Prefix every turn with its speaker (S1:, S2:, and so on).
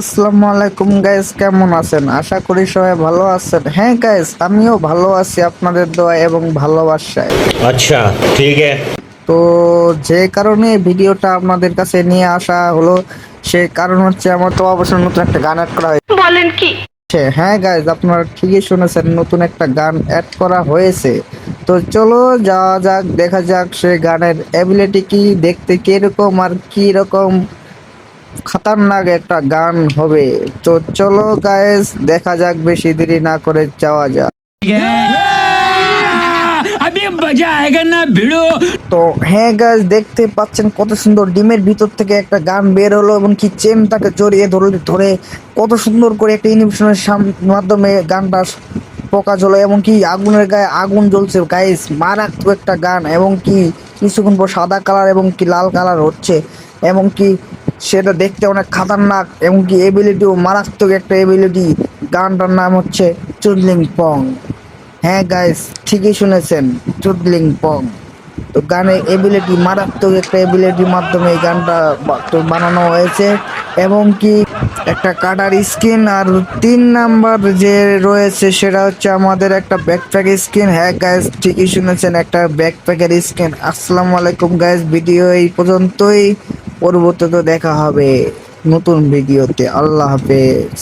S1: আসসালামু আলাইকুম গাইস কেমন আছেন? আশা করি সবাই ভালো আছেন। হ্যাঁ গাইস আমিও ভালো আছি আপনাদের দোয়া এবং ভালোবাসায়।
S2: আচ্ছা ঠিক আছে।
S1: তো যে কারণে ভিডিওটা আপনাদের কাছে নিয়ে আসা হলো সে কারণ হচ্ছে আমার তো অবশ্যই নতুন একটা গান অ্যাড করা হয়েছে।
S3: বলেন কি?
S1: হ্যাঁ গাইজ আপনারা ঠিকই শুনেছেন নতুন একটা গান অ্যাড করা হয়েছে। তো চলো যাওয়া যাক দেখা যাক সে গানের অ্যাবিলিটি কি দেখতে কীরকম আর কি রকম খাতারনাক একটা গান হবে। তো চলো গায়েস দেখা যাক বেশি দেরি না করে যাওয়া যাক। তো হ্যাঁ গাছ দেখতে পাচ্ছেন কত সুন্দর ডিমের ভিতর থেকে একটা গান বের হলো এবং কি চেন তাকে জড়িয়ে ধরলে, ধরে কত সুন্দর করে একটা ইনভিশনের মাধ্যমে গানটা প্রকাশ হলো এবং কি আগুনের গায়ে আগুন জ্বলছে। গাইস মারাত্মক একটা গান এবং কি কিছুক্ষণ পর সাদা কালার এবং কি লাল কালার হচ্ছে এবং কি সেটা দেখতে অনেক খাতারনাক এবং কি এবিলিটিও মারাত্মক একটা এবিলিটি গানটার নাম হচ্ছে চুদলিং পং। হ্যাঁ গাইস ঠিকই শুনেছেন, চুদলিং পং। তো গানের এবিলিটি মারাত্মক একটা এবিলিটির মাধ্যমে এই গানটা তো বানানো হয়েছে। এবং কি একটা কাটার স্কিন, আর তিন নাম্বার যে রয়েছে সেটা হচ্ছে আমাদের একটা ব্যাকপ্যাক স্কিন। হ্যাঁ গাইস ঠিকই শুনেছেন, একটা ব্যাকপ্যাকের স্কিন। আসসালামু আলাইকুম গাইস ভিডিও এই পর্যন্তই। পরবর্তীতে দেখা হবে নতুন ভিডিওতে। আল্লাহ হাফেজ।